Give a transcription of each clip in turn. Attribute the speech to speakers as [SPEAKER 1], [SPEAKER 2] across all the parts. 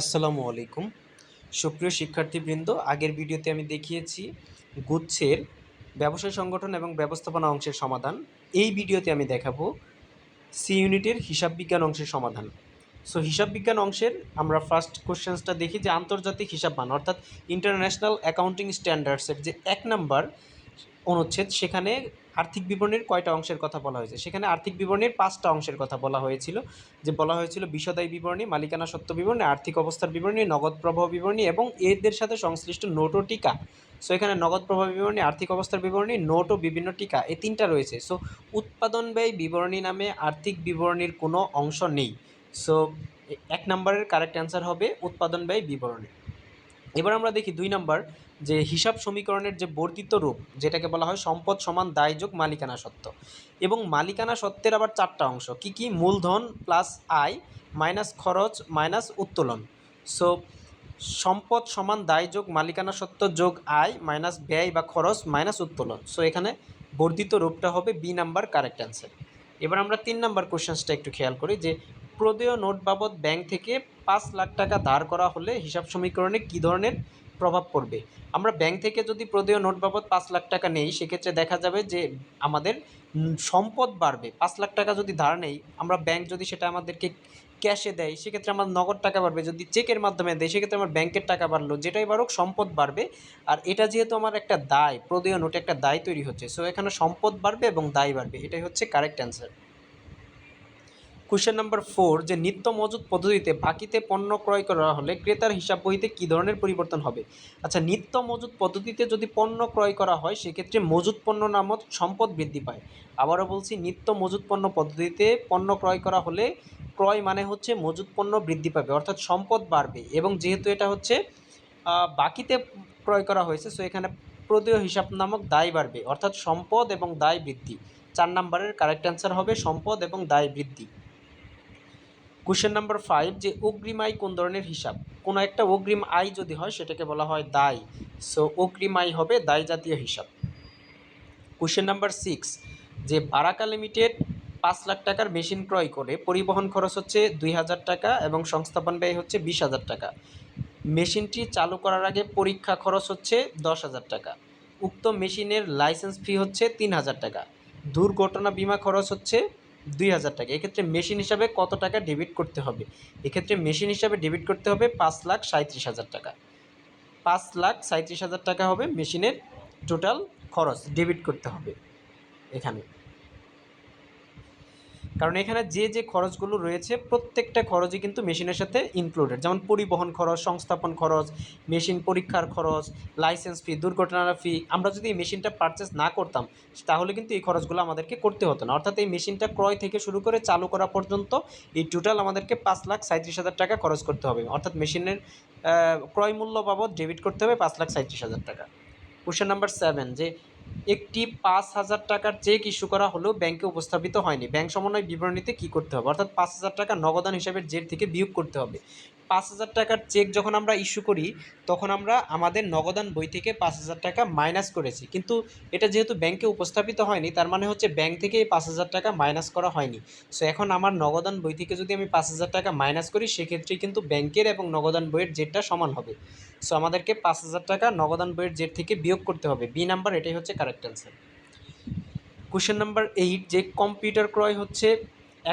[SPEAKER 1] আসসালামু আলাইকুম। সুপ্রিয় শিক্ষার্থীবৃন্দ, আগের ভিডিওতে আমি দেখিয়েছি গুচ্ছের ব্যবসায় সংগঠন এবং ব্যবস্থাপনা অংশের সমাধান। এই ভিডিওতে আমি দেখাবো সি ইউনিটের হিসাব বিজ্ঞান অংশের সমাধান। সো হিসাব বিজ্ঞান অংশের আমরা ফার্স্ট কোশ্চেন্সটা দেখি যে আন্তর্জাতিক হিসাব মান, অর্থাৎ ইন্টারন্যাশনাল অ্যাকাউন্টিং স্ট্যান্ডার্ডসের যে এক নাম্বার অনুচ্ছেদ, সেখানে আর্থিক বিবরণীর কয়টা অংশের কথা বলা হয়েছে? সেখানে আর্থিক বিবরণীর পাঁচটা অংশের কথা বলা হয়েছিল, যে বলা হয়েছিল বিষদায়ী বিবরণী, মালিকানা সত্ত্ব বিবরণী, আর্থিক অবস্থার বিবরণী, নগদ প্রবাহ বিবরণী এবং এদের সাথে সংশ্লিষ্ট নোট ও টিকা। সো এখানে নগদ প্রবাহ বিবরণী, আর্থিক অবস্থার বিবরণী, নোট ও বিভিন্ন টিকা, এই তিনটা রয়েছে। সো উৎপাদন ব্যয় বিবরণী নামে আর্থিক বিবরণীর কোনো অংশ নেই। সো এক নম্বরের কারেক্ট অ্যান্সার হবে উৎপাদন ব্যয় বিবরণী। এবার আমরা দেখি দুই নম্বর যে হিসাব সমীকরণের যে বর্ধিত রূপ, যেটাকে বলা হয় সম্পদ সমান দায়যোগ মালিকানা সত্ত্ব। এবং মালিকানা সত্ত্বের আবার চারটা অংশ, কি কি? মূলধন প্লাস আয় মাইনাস খরচ মাইনাস উত্তোলন। সো সম্পদ সমান দায়যোগ মালিকানা সত্ত্ব যোগ আয় মাইনাস ব্যয় বা খরচ মাইনাস উত্তোলন। সো এখানে বর্ধিত রূপটা হবে বি নাম্বার কারেক্ট অ্যান্সার এবার আমরা তিন নাম্বার কোশ্চেন্সটা একটু খেয়াল করি, যে প্রদেয় নোট বাবদ ব্যাংক থেকে পাঁচ লাখ টাকা ধার করা হলে হিসাব সমীকরণে কী ধরনের প্রভাব পড়বে। আমরা ব্যাংক থেকে যদি প্রদেয় নোট বাবদ পাঁচ লাখ টাকা নেই, সেক্ষেত্রে দেখা যাবে যে আমাদের সম্পদ বাড়বে। পাঁচ লাখ টাকা যদি ধার নেই, আমরা ব্যাংক যদি সেটা আমাদেরকে ক্যাশে দেয়, সেক্ষেত্রে আমার নগদ টাকা বাড়বে। যদি চেকের মাধ্যমে দেয়, সেক্ষেত্রে আমার ব্যাংকের টাকা বাড়লো। যেটাই বাড়ুক, সম্পদ বাড়বে। আর এটা যেহেতু আমার একটা দায়, প্রদেয় নোটে একটা দায় তৈরি হচ্ছে। সো এখানে সম্পদ বাড়বে এবং দায় বাড়বে। এটাই হচ্ছে correct answer question number four যে নিত্য মজুত পদ্ধতিতে বাকিতে পণ্য ক্রয় করা হলে ক্রেতার হিসাব বইতে কী ধরনের পরিবর্তন হবে? আচ্ছা নিত্য মজুত পদ্ধতিতে যদি পণ্য ক্রয় করা হয়, সেক্ষেত্রে মজুত পণ্য নামক সম্পদ বৃদ্ধি পায়। আবারও বলছি, নিত্য মজুত পণ্য পদ্ধতিতে পণ্য ক্রয় করা হলে ক্রয় মানে হচ্ছে মজুত পণ্য বৃদ্ধি পাবে, অর্থাৎ সম্পদ বাড়বে। এবং যেহেতু এটা হচ্ছে বাকিতে ক্রয় করা হয়েছে সো এখানে প্রদেয় হিসাব নামক দায় বাড়বে, অর্থাৎ সম্পদ এবং দায় বৃদ্ধি। চার নম্বরের কারেক্ট অ্যান্সার হবে সম্পদ এবং দায় বৃদ্ধি। কোশ্চেন নাম্বার ফাইভ যে অগ্রিম আয় কোন ধরনের হিসাব? কোনো একটা অগ্রিম আয় যদি হয়, সেটাকে বলা হয় দায়। সো অগ্রিম আয় হবে দায় জাতীয় হিসাব। কোশ্চেন নাম্বার সিক্স যে বারাকা লিমিটেড পাঁচ লাখ টাকার মেশিন ক্রয় করে, পরিবহন খরচ হচ্ছে দুই হাজার টাকা এবং সংস্থাপন ব্যয় হচ্ছে বিশ হাজার টাকা। মেশিনটি চালু করার আগে পরীক্ষা খরচ হচ্ছে দশ হাজার টাকা। উক্ত মেশিনের লাইসেন্স ফি হচ্ছে তিন হাজার টাকা। দুর্ঘটনা বিমা খরচ হচ্ছে দুই হাজার টাকা। এক্ষেত্রে মেশিন হিসাবে কত টাকা ডেবিট করতে হবে? এক্ষেত্রে মেশিন হিসাবে ডেবিট করতে হবে পাঁচ লাখ সাঁত্রিশ হাজার টাকা। পাঁচ লাখ সাঁত্রিশ হাজার টাকা হবে মেশিনের টোটাল খরচ ডেবিট করতে হবে এখানে। কারণ এখানে যে যে খরচগুলো রয়েছে, প্রত্যেকটা খরচই কিন্তু মেশিনের সাথে ইনক্লুডেড যেমন পরিবহন খরচ, সংস্থাপন খরচ, মেশিন পরীক্ষার খরচ লাইসেন্স ফি দুর্ঘটনার ফি আমরা যদি এই মেশিনটা পারচেস না করতাম, তাহলে কিন্তু এই খরচগুলো আমাদেরকে করতে হতো না। অর্থাৎ এই মেশিনটা ক্রয় থেকে শুরু করে চালু করা পর্যন্ত এই টোটাল আমাদেরকে পাঁচ লাখ সাঁত্রিশ হাজার টাকা খরচ করতে হবে। অর্থাৎ মেশিনের ক্রয় মূল্য বাবদ ডেবিট করতে হবে পাঁচ লাখ সাঁত্রিশ হাজার টাকা। কোশ্চেন নাম্বার সেভেন যে একটি পাঁচ হাজার টাকার চেক ইস্যু করা হলেও ব্যাংকে উপস্থাপিত হয়নি। ব্যাংক সমন্বয় বিবরণীতে কী করতে হবে? অর্থাৎ পাঁচ হাজার টাকা নগদান হিসাবের জের থেকে বিয়োগ করতে হবে। পাঁচ হাজার টাকার চেক যখন আমরা ইস্যু করি, তখন আমরা আমাদের নগদান বই থেকে পাঁচ হাজার টাকা মাইনাস করেছি। কিন্তু এটা যেহেতু ব্যাংকে উপস্থাপিত হয়নি, তার মানে হচ্ছে ব্যাংক থেকে এই পাঁচ হাজার টাকা মাইনাস করা হয়নি। সো এখন আমার নগদান বই থেকে যদি আমি পাঁচ হাজার টাকা মাইনাস করি সেক্ষেত্রে কিন্তু ব্যাংকের এবং নগদান বইয়ের জেরটা সমান হবে। সো আমাদেরকে পাঁচ হাজার টাকা নগদান বইয়ের জের থেকে বিয়োগ করতে হবে। বি নাম্বার এটাই হচ্ছে correct answer question number eight যে কম্পিউটার ক্রয় হচ্ছে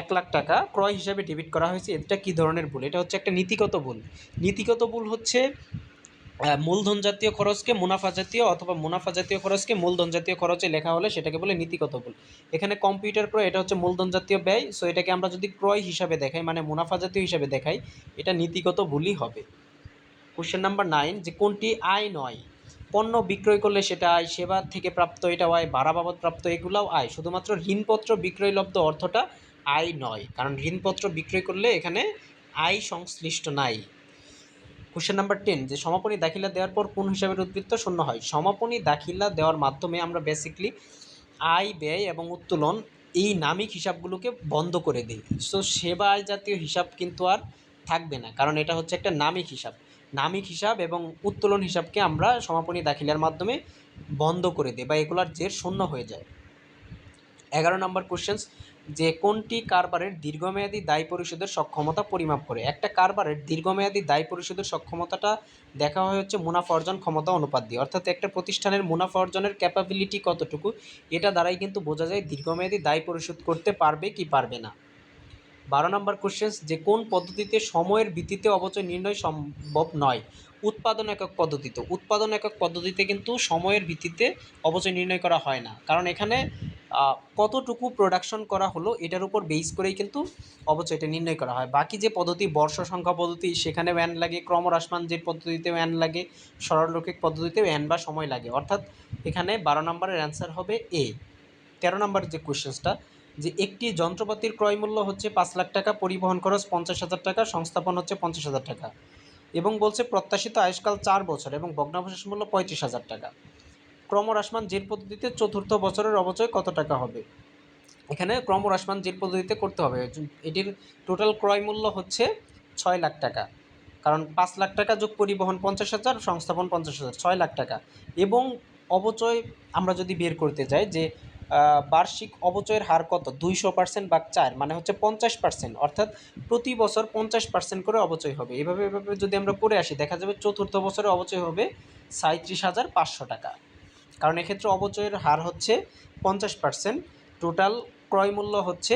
[SPEAKER 1] এক লাখ টাকা ক্রয় হিসাবে ডেবিট করা হয়েছে। এটা কী ধরনের ভুল? এটা হচ্ছে একটা নীতিগত ভুল। নীতিগত ভুল হচ্ছে মূলধন জাতীয় খরচকে মুনাফা জাতীয় অথবা মুনাফা জাতীয় খরচকে মূলধন জাতীয় খরচে লেখা হলে সেটাকে বলে নীতিগত ভুল। এখানে কম্পিউটার ক্রয় এটা হচ্ছে মূলধন জাতীয় ব্যয়। সো এটাকে আমরা যদি ক্রয় হিসাবে দেখাই মানে মুনাফা জাতীয় হিসাবে দেখাই, এটা নীতিগত ভুলই হবে। কোশ্চেন নাম্বার নাইন যে কোনটি আয় নয়? পণ্য বিক্রয় করলে সেটা আয়, সেবা থেকে প্রাপ্ত এটা আয়, ভাড়া বাবদ প্রাপ্ত এগুলাও আয়। শুধুমাত্র ঋণপত্র বিক্রয়লব্ধ অর্থটা আয় নয়। কারণ ঋণপত্র বিক্রয় করলে এখানে আয় সংশ্লিষ্ট নাই। কোশ্চেন নাম্বার টেন যে সমাপনী দাখিলা দেওয়ার পর কোন হিসাবের উদ্বৃত্ত শূন্য হয়? সমাপনী দাখিলা দেওয়ার মাধ্যমে আমরা বেসিকলি আয়, ব্যয় এবং উত্তোলন এই নামিক হিসাবগুলোকে বন্ধ করে দিই। সো সেবা আয় জাতীয় হিসাব কিন্তু আর থাকবে না। কারণ এটা হচ্ছে একটা নামিক হিসাব। নামিক হিসাব এবং উত্তোলন হিসাবকে আমরা সমাপনী দাখিলার মাধ্যমে বন্ধ করে দিই বা এগুলার জের শূন্য হয়ে যায়। এগারো নম্বর কোশ্চেন্স যে কোনটি কারবারের দীর্ঘমেয়াদী দায় পরিশোধের সক্ষমতা পরিমাপ করে? একটা কারবারের দীর্ঘমেয়াদী দায় পরিশোধের সক্ষমতাটা দেখা হয় হচ্ছে মুনাফা অর্জন ক্ষমতা অনুপাত দিয়ে। অর্থাৎ একটা প্রতিষ্ঠানের মুনাফা অর্জনের ক্যাপাবিলিটি কতটুকু? এটা দ্বারাই কিন্তু বোঝা যায় দীর্ঘমেয়াদী দায় পরিশোধ করতে পারবে কি পারবে না। বারো নম্বর কোশ্চেন্স যে কোন পদ্ধতিতে সময়ের ভিত্তিতে অবচয় নির্ণয় সম্ভব নয়? উৎপাদন একক পদ্ধতিতে উৎপাদন একক পদ্ধতিতে কিন্তু সময়ের ভিত্তিতে অবচয় নির্ণয় করা হয় না। কারণ এখানে কতটুকু প্রোডাকশন করা হলো, এটার উপর বেস করেই কিন্তু অবচয়টা নির্ণয় করা হয়। বাকি যে পদ্ধতি, বর্ষ সংখ্যা পদ্ধতি, সেখানে ওয়ান লাগে, ক্রমহ্রাসমান যে পদ্ধতিতে ওয়ান লাগে, সরলরৈখিক পদ্ধতিতে ওয়ান বা সময় লাগে। অর্থাৎ এখানে বারো নম্বরের অ্যান্সার হবে এ তেরো নম্বর যে কোশ্চেন্সটা যে একটি যন্ত্রপাতির ক্রয় মূল্য হচ্ছে পাঁচ লাখ টাকা, পরিবহন খরচ পঞ্চাশ হাজার টাকা, সংস্থাপন হচ্ছে পঞ্চাশ হাজার টাকা এবং বলছে প্রত্যাশিত আয়ুষ্কাল চার বছর এবং ভগ্নাবশেষ মূল্য পঁয়ত্রিশ হাজার টাকা। ক্রমহ্রাসমান জেল পদ্ধতিতে চতুর্থ বছরের অবচয় কত টাকা হবে? এখানে ক্রমহ্রাসমান জেল পদ্ধতিতে করতে হবে। এটির টোটাল ক্রয় মূল্য হচ্ছে ছয় লাখ টাকা। কারণ পাঁচ লাখ টাকা যোগ পরিবহন পঞ্চাশ হাজার, সংস্থাপন পঞ্চাশ হাজার, ছয় লাখ টাকা এবং অবচয় আমরা যদি বের করতে যাই যে বার্ষিক অবচয়ের হার কত? দুইশো পার্সেন্ট বা চার মানে হচ্ছে পঞ্চাশ পার্সেন্ট অর্থাৎ প্রতি বছর পঞ্চাশ পার্সেন্ট করে অবচয় হবে। এভাবে এভাবে যদি আমরা করে আসি, দেখা যাবে চতুর্থ বছরে অবচয় হবে সাঁত্রিশ হাজার পাঁচশো টাকা। কারণ এক্ষেত্রে অবচয়ের হার হচ্ছে পঞ্চাশ পার্সেন্ট টোটাল ক্রয় মূল্য হচ্ছে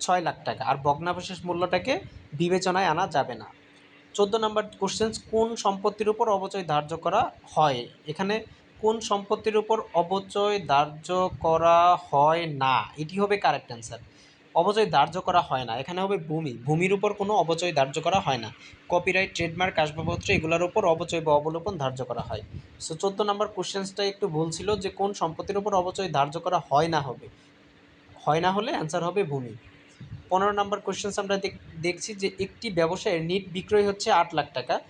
[SPEAKER 1] ছয় লাখ টাকা। আর ভগ্নাবশেষ মূল্যটাকে বিবেচনায় আনা যাবে না। চোদ্দ নম্বর কোশ্চেন্স কোন সম্পত্তির উপর অবচয় ধার্য করা হয়? এখানে কোন সম্পত্তির উপর অবচয় ধার্য করা হয় না? এটি হবে কারেক্ট অ্যান্সার অবচয় ধার্য করা হয় না। এখানে হবে ভূমি। ভূমির উপর কোনো অবচয় ধার্য করা হয় না। কপিরাইট ট্রেডমার্ক আসবাবপত্র এগুলোর উপর অবচয় বা অবলোপন ধার্য করা হয়। সো চোদ্দ নম্বর কোশ্চেন্সটা একটু ভুল ছিল যে কোন সম্পত্তির উপর অবচয় ধার্য করা হয় না হবে। হয় না হলে অ্যান্সার হবে ভূমি। পনেরো নম্বর কোশ্চেন্স আমরা দেখ- দেখছি যে একটি ব্যবসায়ের নিট বিক্রয় হচ্ছে আট লাখ টাকা।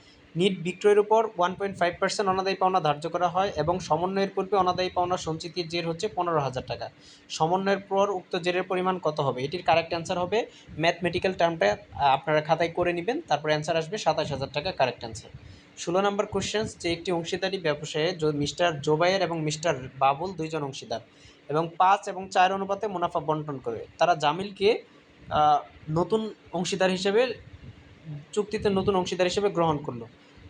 [SPEAKER 1] নিট বিক্রয়ের উপর ওয়ান পয়েন্ট ফাইভ পার্সেন্ট অনাদায়ী পাওনা ধার্য করা হয় এবং সমন্বয়ের পূর্বে অনাদায়ী পাওনা সঞ্চিতির জের হচ্ছে পনেরো হাজার টাকা। সমন্বয়ের পর উক্ত জেরের পরিমাণ কত হবে? এটির কারেক্ট অ্যান্সার হবে ম্যাথমেটিক্যাল টার্মটা আপনারা খাতায় করে নেবেন, তারপর অ্যান্সার আসবে সাতাশ হাজার টাকা কারেক্ট অ্যান্সার ষোলো নম্বর কোশ্চেন্স যে একটি অংশীদারি ব্যবসায়ে মিস্টার জোবায়ের এবং মিস্টার বাবুল দুইজন অংশীদার এবং পাঁচ এবং চার অনুপাতে মুনাফা বন্টন করে। তারা জামিলকে নতুন অংশীদার হিসেবে, চুক্তিতে নতুন অংশীদার হিসেবে গ্রহণ করল।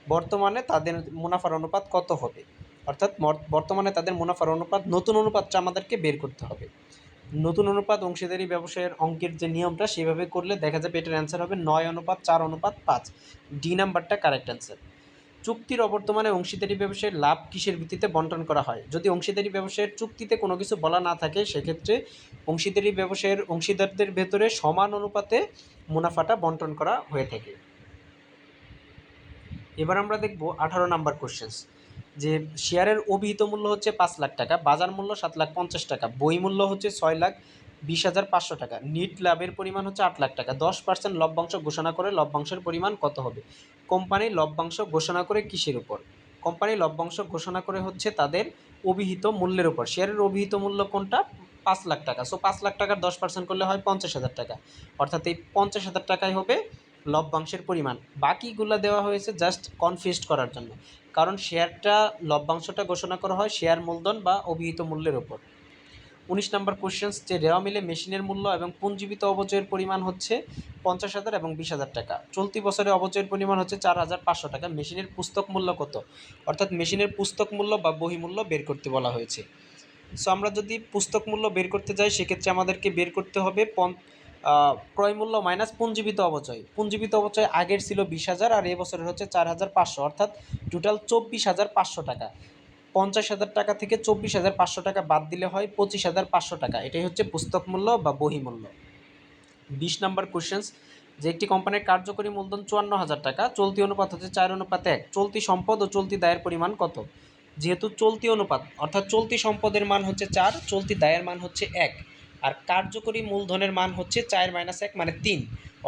[SPEAKER 1] বর্তমানে তাদের মুনাফার অনুপাত কত হবে? অর্থাৎ বর্তমানে তাদের মুনাফার অনুপাত, নতুন অনুপাতটা আমাদেরকে বের করতে হবে। নতুন অনুপাত অংশীদারি ব্যবসায়ের অঙ্কের যে নিয়মটা, সেভাবে করলে দেখা যাবে এটার অ্যান্সার হবে নয় অনুপাত, চার অনুপাত, পাঁচ। ডি নাম্বারটা কারেক্ট অ্যান্সার চুক্তির অবর্তমানে অংশীদারি ব্যবসায়ের লাভ কিসের ভিত্তিতে বন্টন করা হয়? যদি অংশীদারি ব্যবসায়ের চুক্তিতে কোনো কিছু বলা না থাকে, সেক্ষেত্রে অংশীদারি ব্যবসায়ের অংশীদারদের ভেতরে সমান অনুপাতে মুনাফাটা বন্টন করা হয়ে থাকে। এবার আমরা দেখব আঠারো নাম্বার কোশ্চেন্স যে শেয়ারের অভিহিত মূল্য হচ্ছে পাঁচ লাখ টাকা, বাজার মূল্য সাত লাখ পঞ্চাশ টাকা, বই মূল্য হচ্ছে ছয় লাখ বিশ হাজার পাঁচশো টাকা, নিট লাভের পরিমাণ হচ্ছে আট লাখ টাকা, দশ পার্সেন্ট লভ্যাংশ ঘোষণা করে লভ্যাংশের পরিমাণ কত হবে? কোম্পানি লভ্যাংশ ঘোষণা করে কিসের উপর? কোম্পানি লভ্যাংশ ঘোষণা করে হচ্ছে তাদের অভিহিত মূল্যের উপর। শেয়ারের অভিহিত মূল্য কোনটা? পাঁচ লাখ টাকা। সো পাঁচ লাখ টাকার দশ পার্সেন্ট করলে হয় পঞ্চাশ হাজার টাকা। অর্থাৎ এই পঞ্চাশ হাজার টাকাই হবে লভ্যাংশের পরিমাণ। বাকিগুলো দেওয়া হয়েছে জাস্ট কনফিউজড করার জন্য। কারণ শেয়ারটা লভ্যাংশটা ঘোষণা করা হয় শেয়ার মূলধন বা অভিহিত মূল্যের উপর। উনিশ নম্বর কোশ্চেন্স যে রেওয়া মিলে মেশিনের মূল্য এবং পুঞ্জীবিত অবচয়ের পরিমাণ হচ্ছে পঞ্চাশ হাজার এবং বিশ হাজার টাকা। চলতি বছরে অবচয়ের পরিমাণ হচ্ছে চার হাজার পাঁচশো টাকা। মেশিনের পুস্তক মূল্য কত? অর্থাৎ মেশিনের পুস্তক মূল্য বা বহিমূল্য বের করতে বলা হয়েছে। সো আমরা যদি পুস্তক মূল্য বের করতে যাই, সেক্ষেত্রে আমাদেরকে বের করতে হবে পন আহ, ক্রয় মূল্য মাইনাস পুঞ্জীবিত অবচয় পুঞ্জীবিত অবচয় আগের ছিল বিশ হাজার আর এবছরের হচ্ছে চার হাজার পাঁচশো অর্থাৎ টোটাল চব্বিশ হাজার পাঁচশো টাকা। পঞ্চাশ হাজার টাকা থেকে চব্বিশ হাজার পাঁচশো টাকা বাদ দিলে হয় পঁচিশ হাজার পাঁচশো টাকা। এটাই হচ্ছে পুস্তক মূল্য বা বহি মূল্য। বিশ নাম্বার কোশ্চেন্স যে একটি কোম্পানির কার্যকরী মূলধন চুয়ান্ন হাজার টাকা চলতি অনুপাত হচ্ছে চার অনুপাত এক। চলতি সম্পদ ও চলতি দায়ের পরিমাণ কত? যেহেতু চলতি অনুপাত অর্থাৎ চলতি সম্পদের মান হচ্ছে চার চলতি দায়ের মান হচ্ছে এক। আর কার্যকরী মূলধনের মান হচ্ছে চার মাইনাস এক মানে তিন।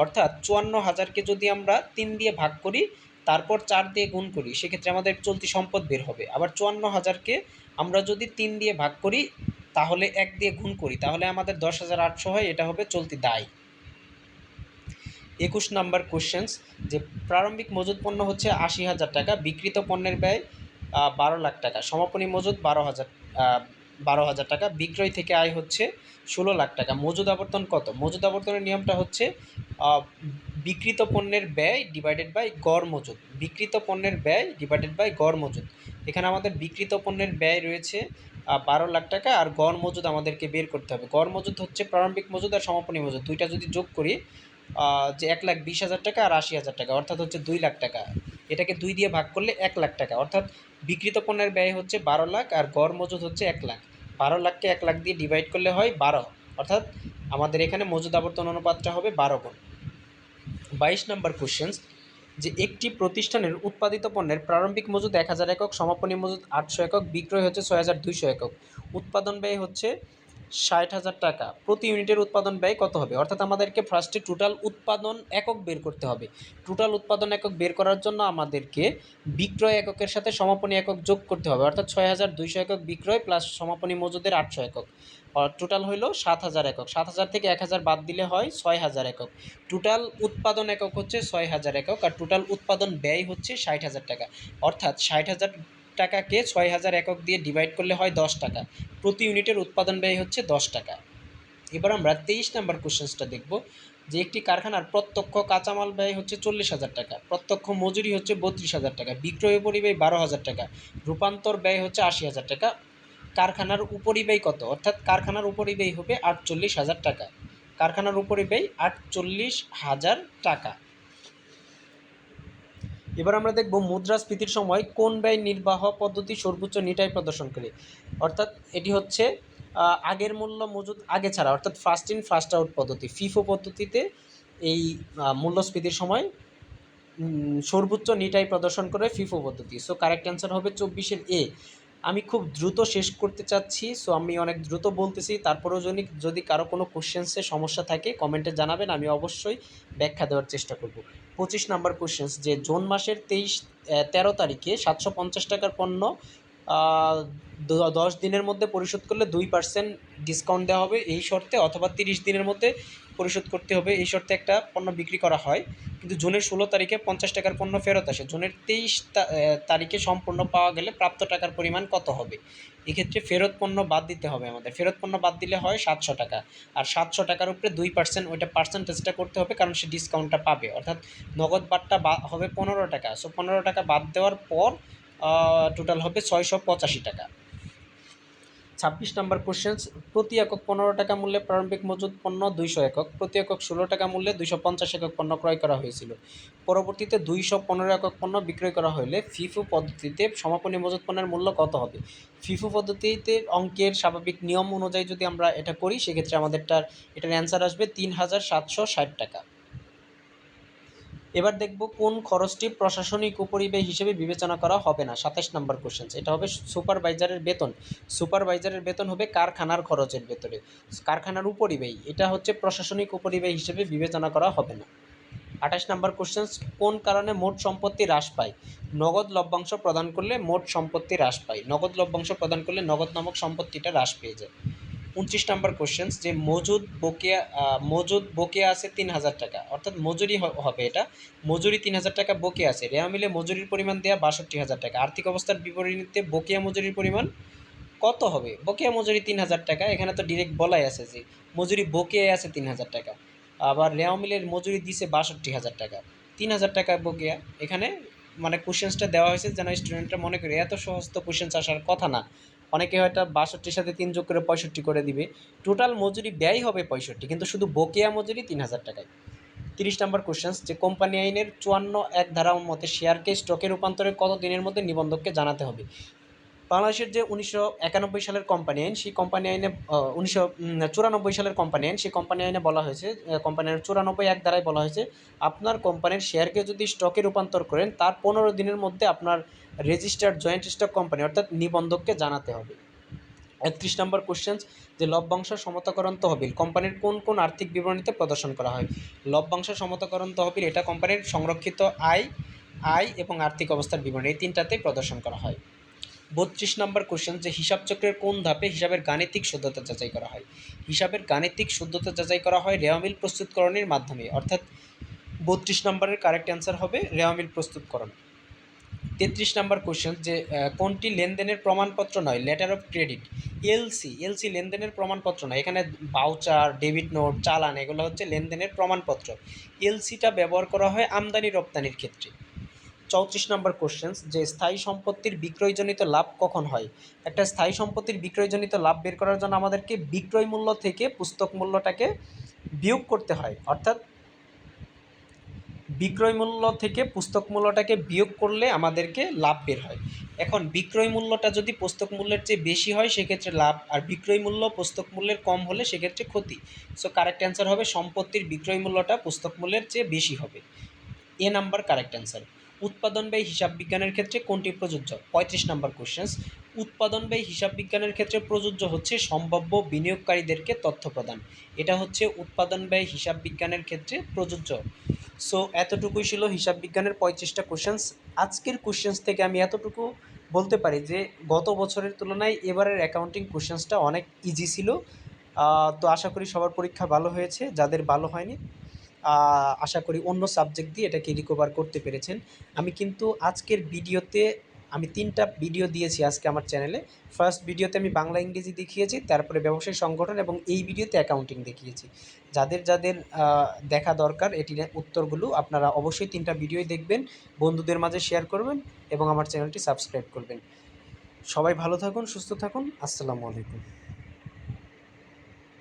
[SPEAKER 1] অর্থাৎ চুয়ান্ন হাজারকে যদি আমরা তিন দিয়ে ভাগ করি, তারপর চার দিয়ে গুণ করি, সেক্ষেত্রে আমাদের চলতি সম্পদ বের হবে। আবার চুয়ান্ন হাজারকে আমরা যদি তিন দিয়ে ভাগ করি, তাহলে এক দিয়ে গুণ করি, তাহলে আমাদের দশ হাজার আটশো হয়, এটা হবে চলতি দায়। একুশ নাম্বার কোশ্চেন্স যে প্রারম্ভিক মজুদ পণ্য হচ্ছে আশি হাজার টাকা, বিক্রিত পণ্যের ব্যয় বারো লাখ টাকা, সমাপনী মজুদ বারো হাজার বারো হাজার টাকা। বিক্রয় থেকে আয় হচ্ছে ষোলো লাখ টাকা। মজুদ আবর্তন কত? মজুদ আবর্তনের নিয়মটা হচ্ছে আহ, বিক্রিত পণ্যের ব্যয় ডিভাইডেড বাই গড় মজুদ। বিক্রিত পণ্যের ব্যয় ডিভাইডেড বাই গড় মজুদ। এখানে আমাদের বিক্রিত পণ্যের ব্যয় রয়েছে বারো লাখ টাকা আর গড় মজুদ আমাদেরকে বের করতে হবে। গড় মজুদ হচ্ছে প্রারম্ভিক মজুদ আর সমাপনী মজুদ। দুইটা যদি যোগ করি যে এক লাখ বিশ হাজার টাকা আর আশি হাজার টাকা অর্থাৎ হচ্ছে দুই লাখ টাকা। এটাকে দুই দিয়ে ভাগ করলে এক লাখ টাকা। অর্থাৎ বিক্রিত পণ্যের ব্যয় হচ্ছে বারো লাখ আর গড় মজুদ হচ্ছে এক লাখ। বারো লাখকে এক লাখ দিয়ে ডিভাইড করলে হয় বারো। অর্থাৎ আমাদের এখানে মজুদ আবর্তন অনুপাতটা হবে বারো গুণ। বাইশ নম্বর কোশ্চেন্স যে একটি প্রতিষ্ঠানের উৎপাদিত পণ্যের প্রারম্ভিক মজুদ এক হাজার একক, সমাপনী মজুদ আটশো একক, বিক্রয় হচ্ছে ছয় হাজার দুইশো একক। উৎপাদন ব্যয় হচ্ছে ষাট হাজার টাকা। প্রতি ইউনিটের উৎপাদন ব্যয় কত হবে? অর্থাৎ আমাদেরকে ফার্স্টে টোটাল উৎপাদন একক বের করতে হবে। টোটাল উৎপাদন একক বের করার জন্য আমাদেরকে বিক্রয় এককের সাথে সমাপনী একক যোগ করতে হবে। অর্থাৎ ছয় হাজার দুইশো একক বিক্রয় প্লাস সমাপনী মজুদের আটশো একক। টোটাল হইল সাত হাজার একক। সাত হাজার থেকে এক হাজার বাদ দিলে হয় ছয় হাজার একক। টোটাল উৎপাদন একক হচ্ছে ছয় হাজার একক আর টোটাল উৎপাদন ব্যয় হচ্ছে ষাট হাজার টাকা। অর্থাৎ ষাট হাজার টাকাকে ছয় হাজার একক দিয়ে ডিভাইড করলে হয় দশ টাকা। প্রতি ইউনিটের উৎপাদন ব্যয় হচ্ছে দশ টাকা। এবার আমরা তেইশ নাম্বার কোশ্চেন্সটা দেখব, যে একটি কারখানার প্রত্যক্ষ কাঁচামাল ব্যয় হচ্ছে চল্লিশ হাজার টাকা, প্রত্যক্ষ মজুরি হচ্ছে বত্রিশ হাজার টাকা, বিক্রয় পরিব্যয় বারো হাজার টাকা, রূপান্তর ব্যয় হচ্ছে আশি হাজার টাকা, কারখানার উপরিব্যয় কত? অর্থাৎ কারখানার উপরিব্যয় হবে আটচল্লিশ হাজার টাকা, কারখানার উপরিব্যয় আটচল্লিশ হাজার টাকা। এবার আমরা দেখব মুদ্রাস্ফীতির সময় কোন ব্যয় নির্বাহ পদ্ধতি সর্বোচ্চ নিটাই প্রদর্শন করে। অর্থাৎ এটি হচ্ছে আগের মূল্য মজুদ আগে ছাড়া, অর্থাৎ ফার্স্ট ইন ফার্স্ট আউট পদ্ধতি। ফিফো পদ্ধতিতে এই মূল্যস্ফীতির সময় সর্বোচ্চ নিটাই প্রদর্শন করে ফিফো পদ্ধতি। সো কারেক্ট অ্যান্সার হবে চব্বিশের এ আমি খুব দ্রুত শেষ করতে চাচ্ছি সো আমি অনেক দ্রুত বলতেছি, তারপরেও যদি যদি কারও কোনো কোশ্চেন্সে সমস্যা থাকে কমেন্টে জানাবেন, আমি অবশ্যই ব্যাখ্যা দেওয়ার চেষ্টা করব। পঁচিশ নাম্বার কোশ্চেন্স যে জুন মাসের তেইশ তেরো তারিখে সাতশো পঞ্চাশ টাকার পণ্য দশ দিনের মধ্যে পরিশোধ করলে দুই পার্সেন্ট ডিসকাউন্ট দেওয়া হবে এই শর্তে, অথবা তিরিশ দিনের মধ্যে পরিশোধ করতে হবে এই শর্তে একটা পণ্য বিক্রি করা হয়। কিন্তু জুনের ষোলো তারিখে পঞ্চাশ টাকার পণ্য ফেরত আসে। জুনের তেইশ তারিখে সম্পূর্ণ পাওয়া গেলে প্রাপ্ত টাকার পরিমাণ কত হবে? এক্ষেত্রে ফেরত পণ্য বাদ দিতে হবে আমাদের। ফেরত পণ্য বাদ দিলে হয় সাতশো টাকা। আর সাতশো টাকার উপরে দুই পার্সেন্ট ওইটা পার্সেন্টেজটা করতে হবে, কারণ সে ডিসকাউন্টটা পাবে। অর্থাৎ নগদ বাদটা হবে পনেরো টাকা। সো পনেরো টাকা বাদ দেওয়ার পর টোটাল হবে ছয়শো পঁচাশি টাকা। ছাব্বিশ নম্বর কোশ্চেন্স প্রতি একক পনেরো টাকা মূল্যে প্রারম্ভিক মজুদ পণ্য দুইশো একক, প্রতি একক ষোলো টাকা মূল্যে দুইশো পঞ্চাশ একক পণ্য ক্রয় করা হয়েছিল। পরবর্তীতে দুইশো পনেরো একক পণ্য বিক্রয় করা হলে ফিফু পদ্ধতিতে সমাপনী মজুদ পণ্যের মূল্য কত হবে? ফিফু পদ্ধতিতে অঙ্কের স্বাভাবিক নিয়ম অনুযায়ী যদি আমরা এটা করি, সেক্ষেত্রে আমাদেরটার, এটার অ্যান্সার আসবে তিন হাজার সাতশো ষাট টাকা। এবার দেখব কোন খরচটি প্রশাসনিক উপরিব্যয় হিসেবে বিবেচনা করা হবে না। সাতাশ নম্বর কোশ্চেন এটা হবে সুপারভাইজারের বেতন। সুপারভাইজারের বেতন হবে কারখানার খরচের ভেতরে। কারখানার উপরিব্যয়, এটা হচ্ছে প্রশাসনিক উপরিব্যয় হিসেবে বিবেচনা করা হবে না। আঠাশ নম্বর কোশ্চেন কোন কারণে মোট সম্পত্তি হ্রাস পায়? নগদ লভ্যাংশ প্রদান করলে মোট সম্পত্তি হ্রাস পায়। নগদ লভ্যাংশ প্রদান করলে নগদ নামক সম্পত্তিটা হ্রাস পেয়ে যায়। উনত্রিশ নম্বর কোশ্চেন যে মজুদ বকেয়া মজুদ বকেয়া আছে তিন হাজার টাকা, অর্থাৎ মজুরি হবে এটা, মজুরি তিন হাজার টাকা, বকেয়া আছে, রেয়া মিলে মজুরির পরিমাণ দেওয়া বাষট্টি হাজার টাকা, আর্থিক অবস্থার বিপরীতে বকেয়া মজুরির পরিমাণ কত হবে? বকেয়া মজুরি তিন হাজার টাকা, এখানে তো ডিরেক্ট বলাই আছে যে মজুরি বকেয়া আছে তিন হাজার টাকা, আবার রেয়া মিলের মজুরি দিছে বাষট্টি হাজার টাকা, তিন হাজার টাকা বকেয়া, এখানে মানে কোশ্চেন্সটা দেওয়া হয়েছে যেন স্টুডেন্টরা মনে করে, এত সহজ তো কোশ্চেন্স আসার কথা না অনেকে হয়তো বাষট্টির সাথে তিন যোগ করে পঁয়ষট্টি করে দিবে। টোটাল মজুরি ব্যয় হবে পঁয়ষট্টি, কিন্তু শুধু বকেয়া মজুরি তিন হাজার টাকায়। তিরিশ নম্বর কোশ্চেন্স যে কোম্পানি আইনের চুয়ান্ন এক ধারা মতে শেয়ারকে স্টকে রূপান্তরের কত দিনের মধ্যে নিবন্ধককে জানাতে হবে? বাংলাদেশের যে উনিশশো একানব্বই সালের কোম্পানি আইন, সেই কোম্পানি আইনে উনিশশো চুরানব্বই সালের কোম্পানি আইন, সেই কোম্পানি আইনে বলা হয়েছে কোম্পানি আইনের চুরানব্বই এক দ্বারাই বলা হয়েছে, আপনার কোম্পানির শেয়ারকে যদি স্টকে রূপান্তর করেন, তার পনেরো দিনের মধ্যে আপনার রেজিস্টার্ড জয়েন্ট স্টক কোম্পানি অর্থাৎ নিবন্ধককে জানাতে হবে। একত্রিশ নম্বর কোশ্চেন্স যে লভ্যাংশ সমতাকরণ তহবিল কোম্পানির কোন কোন আর্থিক বিবরণীতে প্রদর্শন করা হয়? লভ্যাংশ সমতাকরণ তহবিল, এটা কোম্পানির সংরক্ষিত আয় আয় এবং আর্থিক অবস্থার বিবরণী, এই তিনটাতেই প্রদর্শন করা হয়। বত্রিশ নম্বর কোশ্চেন যে হিসাব চক্রের কোন ধাপে হিসাবের গাণিতিক শুদ্ধতা যাচাই করা হয়? হিসাবের গাণিতিক শুদ্ধতা যাচাই করা হয় রেওয়ামিল প্রস্তুতকরণের মাধ্যমে। অর্থাৎ বত্রিশ নম্বরের কারেক্ট অ্যান্সার হবে রেওয়ামিল প্রস্তুতকরণ। তেত্রিশ নাম্বার কোশ্চেন যে কোনটি লেনদেনের প্রমাণপত্র নয়? Letter of credit LC LC লেনদেনের প্রমাণপত্র নয়। এখানে বাউচার ডেবিট নোট চালান, এগুলো হচ্ছে লেনদেনের প্রমাণপত্র। এলসিটা ব্যবহার করা হয় আমদানি রপ্তানির ক্ষেত্রে। চৌত্রিশ নম্বর কোশ্চেন্স যে স্থায়ী সম্পত্তির বিক্রয়জনিত লাভ কখন হয়? একটা স্থায়ী সম্পত্তির বিক্রয়জনিত লাভ বের করার জন্য আমাদেরকে বিক্রয় মূল্য থেকে পুস্তক মূল্যটাকে বিয়োগ করতে হয়। অর্থাৎ বিক্রয় মূল্য থেকে পুস্তক মূল্যটাকে বিয়োগ করলে আমাদেরকে লাভ বের হয়। এখন বিক্রয় মূল্যটা যদি পুস্তক মূল্যের চেয়ে বেশি হয়, সেক্ষেত্রে লাভ, আর বিক্রয় মূল্য পুস্তক মূল্যের কম হলে সেক্ষেত্রে ক্ষতি। সো কারেক্ট অ্যান্সার হবে, সম্পত্তির বিক্রয় মূল্যটা পুস্তক মূল্যের চেয়ে বেশি হবে। এ নাম্বার কারেক্ট অ্যান্সার উৎপাদন ব্যয় হিসাব বিজ্ঞানের ক্ষেত্রে কোনটি প্রযোজ্য? পঁয়ত্রিশ নম্বর কোশ্চেন্স উৎপাদন ব্যয় হিসাব বিজ্ঞানের ক্ষেত্রে প্রযোজ্য হচ্ছে সম্ভাব্য বিনিয়োগকারীদেরকে তথ্য প্রদান। এটা হচ্ছে উৎপাদন ব্যয় হিসাব বিজ্ঞানের ক্ষেত্রে প্রযোজ্য। সো এতটুকুই ছিল হিসাব বিজ্ঞানের পঁয়ত্রিশটা কোশ্চেন্স আজকের কোশ্চেন্স থেকে আমি এতটুকু বলতে পারি যে, গত বছরের তুলনায় এবারের অ্যাকাউন্টিং কোশ্চেন্সটা অনেক ইজি ছিল। তো আশা করি সবার পরীক্ষা ভালো হয়েছে। যাদের ভালো হয়নি আশা করি অন্য সাবজেক্ট দিয়ে এটাকে রিকভার করতে পেরেছেন। আমি কিন্তু আজকের ভিডিওতে আমি তিনটা ভিডিও দিয়েছি আজকে আমার চ্যানেলে ফার্স্ট ভিডিওতে আমি বাংলা, ইংরেজি দেখিয়েছি, তারপরে ব্যবসায়ী সংগঠন এবং এই ভিডিওতে অ্যাকাউন্টিং দেখিয়েছি। যাদের যাদের দেখা দরকার, এটির উত্তরগুলো আপনারা অবশ্যই তিনটা ভিডিওই দেখবেন, বন্ধুদের মাঝে শেয়ার করবেন এবং আমার চ্যানেলটি সাবস্ক্রাইব করবেন। সবাই ভালো থাকুন, সুস্থ থাকুন, আসসালামু আলাইকুম।